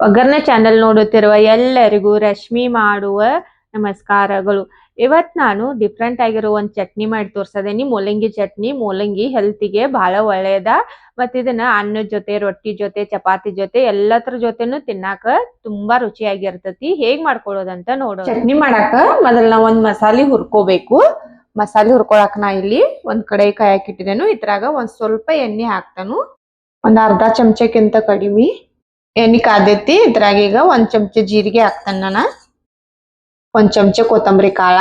ಒಗ್ಗರಣೆ ಚಾನೆಲ್ ನೋಡುತ್ತಿರುವ ಎಲ್ಲರಿಗೂ ರಶ್ಮಿ ಮಾಡುವ ನಮಸ್ಕಾರಗಳು. ಇವತ್ ನಾನು ಡಿಫ್ರೆಂಟ್ ಆಗಿರೋ ಒಂದ್ ಚಟ್ನಿ ಮಾಡಿ ತೋರ್ಸದೇನಿ. ಮೂಲಂಗಿ ಚಟ್ನಿ, ಮೂಲಂಗಿ ಹೆಲ್ತಿಗೆ ಬಹಳ ಒಳ್ಳೆಯದ ಮತ್ ಇದನ್ನ ಅನ್ನದ ಜೊತೆ, ರೊಟ್ಟಿ ಜೊತೆ, ಚಪಾತಿ ಜೊತೆ ಎಲ್ಲತ್ರ ಜೊತೆನು ತಿನ್ನಾಕ ತುಂಬಾ ರುಚಿಯಾಗಿರ್ತತಿ. ಹೇಗ್ ಮಾಡ್ಕೊಳ್ಳೋದಂತ ನೋಡೋಣ. ಚಟ್ನಿ ಮಾಡಾಕ ಮೊದಲ ನಾ ಒಂದ್ ಮಸಾಲೆ ಹುರ್ಕೋಬೇಕು. ಮಸಾಲೆ ಹುರ್ಕೊಳಕ್ ನಾ ಇಲ್ಲಿ ಒಂದ್ ಕಡೆ ಕಾಯಕ್ ಇಟ್ಟಿದೆನು ಇದ್ರಾಗ ಒಂದ್ ಸ್ವಲ್ಪ ಎಣ್ಣೆ ಹಾಕ್ತಾನು. ಒಂದ್ ಅರ್ಧ ಚಮಚಕ್ಕಿಂತ ಕಡಿಮೆ ಎಣ್ಣೆ ಕಾದೈತಿ, ಇದ್ರಾಗ ಈಗ ಒಂದ್ ಚಮಚ ಜೀರಿಗೆ ಹಾಕ್ತೇನೆ ನಾನು. ಒಂದ್ ಚಮಚ ಕೊತ್ತಂಬರಿ ಕಾಳ,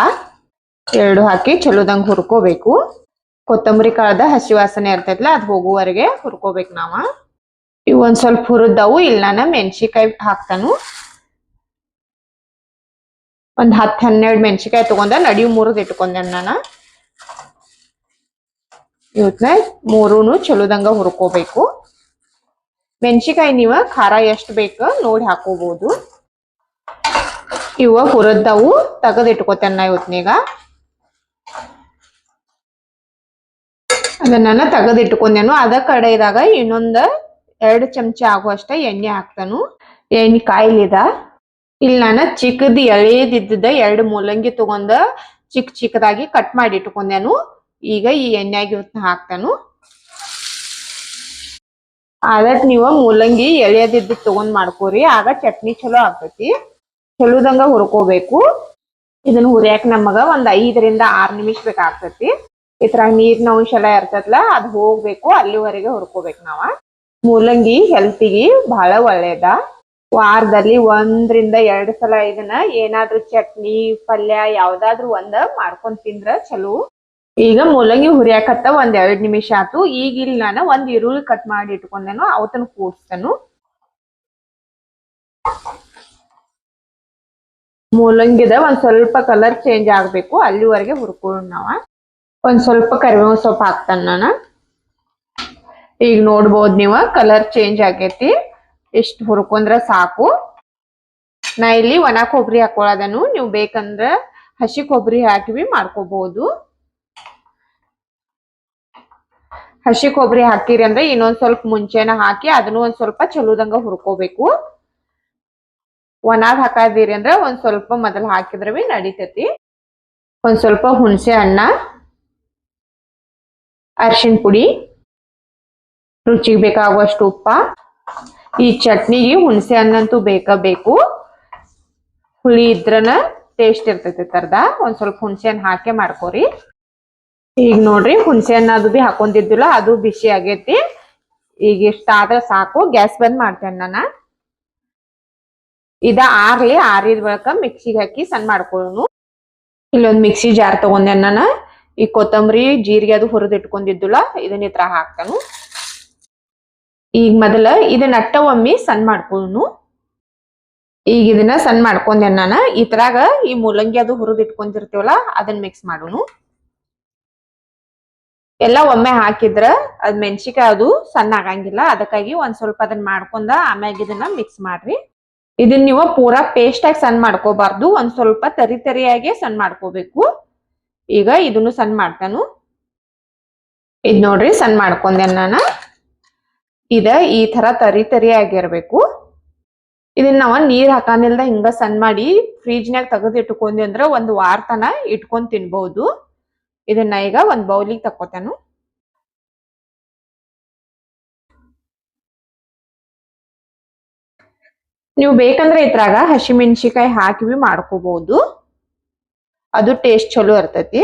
ಎರಡು ಹಾಕಿ ಚಲೋದಂಗ್ ಹುರ್ಕೋಬೇಕು. ಕೊತ್ತಂಬರಿ ಕಾಳದ ಹಸಿ ವಾಸನೆ ಇರ್ತೈತಿಲ್ಲ ಅದು ಹೋಗುವವರೆಗೆ ಹುರ್ಕೋಬೇಕು ನಾವ. ಇವ್ ಒಂದ್ ಸ್ವಲ್ಪ ಹುರಿದವು ಇಲ್ಲ ನಾನು ಮೆಣಸಿಕಾಯಿ ಹಾಕ್ತಾನು. ಒಂದ್ ಹತ್ತು ಹನ್ನೆರಡು ಮೆಣಸಿಕಾಯಿ ತಗೊಂಡ ನಡಿ ಮುರಿದ್ ಇಟ್ಕೊಂಡೆ ನಾನು. ಇವತ್ತ ಮೂರುನು ಚಲೋದಂಗ ಹುರ್ಕೋಬೇಕು. ಮೆಣಸಿಕಾಯಿ ನೀವ ಖಾರ ಎಷ್ಟು ಬೇಕು ನೋಡಿ ಹಾಕೋಬಹುದು ಇವ ಹುರದ್ದವು ತೆಗೆದಿಟ್ಕೋತೇನೆ ನಾ ಇವತ್ನೀಗ. ಅದನ್ನ ತೆಗೆದಿಟ್ಕೊಂಡೇನು. ಅದ ಕಡೆದಾಗ ಇನ್ನೊಂದು ಎರಡು ಚಮಚ ಆಗುವಷ್ಟ ಎಣ್ಣೆ ಹಾಕ್ತಾನು. ಎಣ್ಣೆ ಕಾಯಿಲಿದ. ಇಲ್ಲಿ ನಾನು ಚಿಕ್ಕದ ಎಳೆದಿದ್ದ ಎರಡು ಮೂಲಂಗಿ ತಗೊಂಡ ಚಿಕ್ಕ ಚಿಕ್ಕದಾಗಿ ಕಟ್ ಮಾಡಿ ಇಟ್ಕೊಂಡೇನು. ಈಗ ಈ ಎಣ್ಣೆಗೆ ಇವತ್ನ ಹಾಕ್ತಾನು. ಅದಕ್ ನೀವು ಮೂಲಂಗಿ ಎಳೆಯದಿದ್ದು ತಗೊಂಡ್ ಮಾಡ್ಕೋರಿ. ಆಗ ಚಟ್ನಿ ಚಲೋ ಆಗ್ತೈತಿ. ಚಲೋದಂಗ ಹುರ್ಕೋಬೇಕು. ಇದನ್ನ ಹುರಿಯಾಕ ನಮಗ ಒಂದ್ ಐದರಿಂದ ಆರ್ ನಿಮಿಷ ಬೇಕಾಗ್ತೈತಿ ಇದ್ರಾಗ ನೀರಿನ ಅಂಶ ಎಲ್ಲ ಇರ್ತೈತಲ್ಲ ಅದ್ ಹೋಗ್ಬೇಕು. ಅಲ್ಲಿವರೆಗೆ ಹುರ್ಕೋಬೇಕು ನಾವ. ಮೂಲಂಗಿ ಹೆಲ್ತಿಗೆ ಬಹಳ ಒಳ್ಳೇದ. ವಾರದಲ್ಲಿ ಒಂದ್ರಿಂದ ಎರಡು ಸಲ ಇದನ್ನ ಏನಾದ್ರೂ ಚಟ್ನಿ, ಪಲ್ಯ ಯಾವ್ದಾದ್ರು ಒಂದ ಮಾಡ್ಕೊಂಡ್ ತಿಂದ್ರ ಚಲೋ. ಈಗ ಮೂಲಂಗಿ ಹುರಿಯಾಕತ್ತ ಒಂದ್ ಎರಡ್ ನಿಮಿಷ ಆತು. ಈಗ ಇಲ್ಲಿ ನಾನು ಒಂದ್ ಈರುಳ್ಳಿ ಕಟ್ ಮಾಡಿ ಇಟ್ಕೊಂಡೇನು ಅವತನ ಕೂಡ್ಸ್ತಾನು. ಮೂಲಂಗಿದ ಒಂದ್ ಸ್ವಲ್ಪ ಕಲರ್ ಚೇಂಜ್ ಆಗ್ಬೇಕು, ಅಲ್ಲಿವರೆಗೆ ಹುರ್ಕೊಳ್ಳೋಣ ನಾವ. ಒಂದ್ ಸ್ವಲ್ಪ ಕರಿಬೇವು ಸೊಪ್ಪು ಹಾಕ್ತಾನ ನಾನು. ಈಗ ನೋಡ್ಬೋದು ನೀವ ಕಲರ್ ಚೇಂಜ್ ಆಗೈತಿ. ಇಷ್ಟ ಹುರ್ಕೊಂಡ್ರ ಸಾಕು. ನಾ ಇಲ್ಲಿ ಒಣ ಕೊಬ್ಬರಿ ಹಾಕೊಳ್ಳೋದನು ನೀವು ಬೇಕಂದ್ರ ಹಸಿ ಕೊಬ್ಬರಿ ಹಾಕಿವಿ ಮಾಡ್ಕೋಬಹುದು ಹಸಿ ಕೊಬ್ಬರಿ ಹಾಕಿರಿ ಅಂದ್ರೆ ಇನ್ನೊಂದ್ ಸ್ವಲ್ಪ ಮುಂಚೆನ ಹಾಕಿ ಅದನ್ನು ಒಂದ್ ಸ್ವಲ್ಪ ಚಲೋದಂಗ ಹುರ್ಕೋಬೇಕು. ಒಣಾಗ್ ಹಾಕಾದಿರಿ ಅಂದ್ರೆ ಒಂದ್ ಸ್ವಲ್ಪ ಮೊದಲ ಹಾಕಿದ್ರೆ ಬಿ ನಡಿತೈತಿ. ಒಂದ್ ಸ್ವಲ್ಪ ಹುಣಸೆ ಹಣ್ಣ ಅರಿಶಿನ ಪುಡಿ, ರುಚಿಗೆ ಬೇಕಾಗುವಷ್ಟು ಉಪ್ಪ, ಈ ಚಟ್ನಿಗೆ ಹುಣಸೆ ಹಣ್ಣಂತೂ ಬೇಕ ಬೇಕು. ಹುಳಿ ಇದ್ರನ ಟೇಸ್ಟ್ ಇರ್ತೈತಿ ತರದ. ಒಂದ್ ಸ್ವಲ್ಪ ಹುಣಸೆ ಹಣ್ಣು ಹಾಕಿ ಮಾಡ್ಕೋರಿ. ಈಗ ನೋಡ್ರಿ ಹುಣಸೆ ಹಣ್ಣು ಅದು ಬಿ ಹಾಕೊಂಡಿದ್ದಿಲ್ಲ, ಅದು ಬಿಸಿ ಆಗೈತಿ. ಈಗ ಇಷ್ಟ ಆದ್ರೆ ಸಾಕು, ಗ್ಯಾಸ್ ಬಂದ್ ಮಾಡ್ತೇನೆ ನಾನು. ಇದ ಆರ್ಲಿ ಆರಿದ ಬಳಿಕ ಮಿಕ್ಸಿಗೆ ಹಾಕಿ ಸಣ್ಣ ಮಾಡ್ಕೊಳ್ಳೋನು. ಇಲ್ಲೊಂದು ಮಿಕ್ಸಿ ಜಾರ್ ತಗೊಂಡೆ ನಾನು. ಈ ಕೊತ್ತಂಬರಿ, ಜೀರಿಗೆ ಅದು ಹುರಿದು ಇಟ್ಕೊಂಡಿದ್ದಿಲ್ಲ, ಇದನ್ನ ಈ ತರ ಹಾಕ್ತಾನು. ಈಗ ಮೊದಲ ಇದನ್ನ ಅಟ್ಟ ಒಮ್ಮಿ ಸಣ್ಣ ಮಾಡ್ಕೊಳ್ಳೋನು. ಈಗ ಇದನ್ನ ಸಣ್ಣ ಮಾಡ್ಕೊಂಡೆ ನಾನು. ಈ ತರಾಗ ಈ ಮೂಲಂಗಿ ಅದು ಹುರಿದು ಇಟ್ಕೊಂಡಿರ್ತೀವಲ್ಲ, ಅದನ್ನ ಮಿಕ್ಸ್ ಮಾಡೋನು. ಎಲ್ಲ ಒಮ್ಮೆ ಹಾಕಿದ್ರ ಅದ್ ಮೆಣಸಿಕಾಯಿ ಅದು ಸಣ್ಣ ಆಗಂಗಿಲ್ಲ. ಅದಕ್ಕಾಗಿ ಒಂದ್ ಸ್ವಲ್ಪ ಅದನ್ನ ಮಾಡ್ಕೊಂಡ ಆಮ್ಯಾಗ ಇದನ್ನ ಮಿಕ್ಸ್ ಮಾಡ್ರಿ. ಇದನ್ನ ನೀವು ಪೂರಾ ಪೇಸ್ಟ್ ಆಗಿ ಸಣ್ಣ ಮಾಡ್ಕೋಬಾರ್ದು. ಒಂದ್ ಸ್ವಲ್ಪ ತರಿ ತರಿಯಾಗೆ ಸಣ್ಣ ಮಾಡ್ಕೋಬೇಕು. ಈಗ ಇದನ್ನು ಸಣ್ಣ ಮಾಡ್ತಾನು. ಇದ್ ನೋಡ್ರಿ ಸಣ್ಣ ಮಾಡ್ಕೊಂಡೆ ನಾನು. ಇದ ಈ ತರ ತರಿ ತರಿ ಆಗಿರ್ಬೇಕು ಇದನ್ನ ನಾವ ನೀರ್ ಹಾಕಾನಿಲ್ದ ಹಿಂಗ ಸಣ್ಣ ಮಾಡಿ ಫ್ರಿಜ್ನಾಗ ತೆಗೆದು ಇಟ್ಕೊಂಡಿ ಅಂದ್ರ ಒಂದ್ ವಾರ ತನ ಇಟ್ಕೊಂಡ್ ತಿನ್ಬಹುದು ಇದನ್ನ ಈಗ ಒಂದ್ ಬೌಲಿಗೆ ತಕೋತಾನು ನೀವು ಬೇಕಂದ್ರೆ ಇದ್ರಾಗ ಹಸಿಮೆಣಸಿಕಾಯಿ ಹಾಕಿ ಮಾಡ್ಕೋಬಹುದು ಅದು ಟೇಸ್ಟ್ ಚಲೋ ಇರ್ತೈತಿ.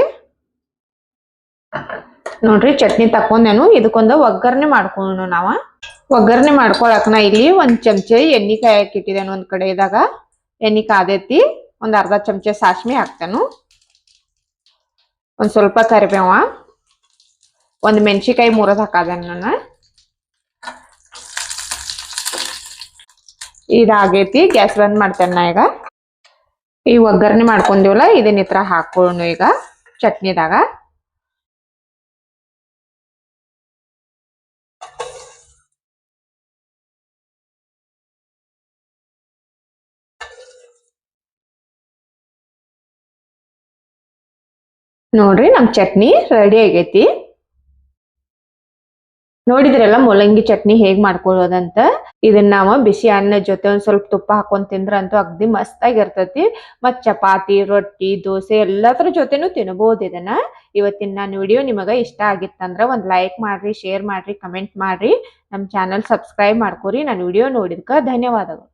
ನೋಡ್ರಿ ಚಟ್ನಿ ತಕೊಂಡೇನು ಇದಕ್ಕೊಂದು ಒಗ್ಗರಣೆ ಮಾಡ್ಕೊಂಡು ನಾವ. ಒಗ್ಗರಣೆ ನಾ ಇಲ್ಲಿ ಒಂದ್ ಚಮಚ ಎಣ್ಣೆ ಕಾಯಿ ಇಟ್ಟಿದ್ದೇನೆ ಒಂದ್ ಕಡೆ ಇದಾಗ. ಎಣ್ಣೆ ಕಾದೈತಿ, ಒಂದ್ ಅರ್ಧ ಚಮಚ ಸಾಸ್ಮಿ ಹಾಕ್ತೇನು. ಒಂದ್ ಸ್ವಲ್ಪ ಕರಿಬೇವ. ಒಂದು ಮೆಣಸಿಕಾಯಿ ಮುರದ್ ಹಾಕದೇನ ನಾನು. ಇದಾಗೈತಿ, ಗ್ಯಾಸ್ ಬಂದ್ ಮಾಡ್ತೇನೆ ನಾ ಈಗ. ಈ ಒಗ್ಗರಣೆ ಮಾಡ್ಕೊಂಡಿವಲ್ಲ ಇದನ್ನ ಈ ಥರ ಹಾಕೊಳ್ಳೋಣ ಈಗ, ಚಟ್ನಿದಾಗ. ನೋಡ್ರಿ, ನಮ್ ಚಟ್ನಿ ರೆಡಿ ಆಗೈತಿ. ನೋಡಿದ್ರಲ್ಲ, ಮೂಲಂಗಿ ಚಟ್ನಿ ಹೇಗ್ ಮಾಡ್ಕೊಳ್ಳೋದಂತ. ಇದನ್ನ ನಾವ ಬಿಸಿ ಅನ್ನ ಜೊತೆ ಒಂದ್ ಸ್ವಲ್ಪ ತುಪ್ಪ ಹಾಕೊಂಡ್ ತಿಂದ್ರ ಅಂತೂ ಅಗ್ದಿ ಮಸ್ತ್ ಆಗಿರ್ತೈತಿ ಮತ್ ಚಪಾತಿ, ರೊಟ್ಟಿ, ದೋಸೆ ಎಲ್ಲದ್ರ ಜೊತೆನೂ ತಿನ್ನಬಹುದು ಇದನ್ನ. ಇವತ್ತಿನ ನಾನು ವಿಡಿಯೋ ನಿಮಗ ಇಷ್ಟ ಆಗಿತ್ತಂದ್ರ ಒಂದ್ ಲೈಕ್ ಮಾಡ್ರಿ ಶೇರ್ ಮಾಡ್ರಿ ಕಮೆಂಟ್ ಮಾಡ್ರಿ. ನಮ್ ಚಾನಲ್ ಸಬ್ಸ್ಕ್ರೈಬ್ ಮಾಡ್ಕೊರಿ, ನಾನು ವಿಡಿಯೋ ನೋಡಿದ್ಕ ಧನ್ಯವಾದಗಳು.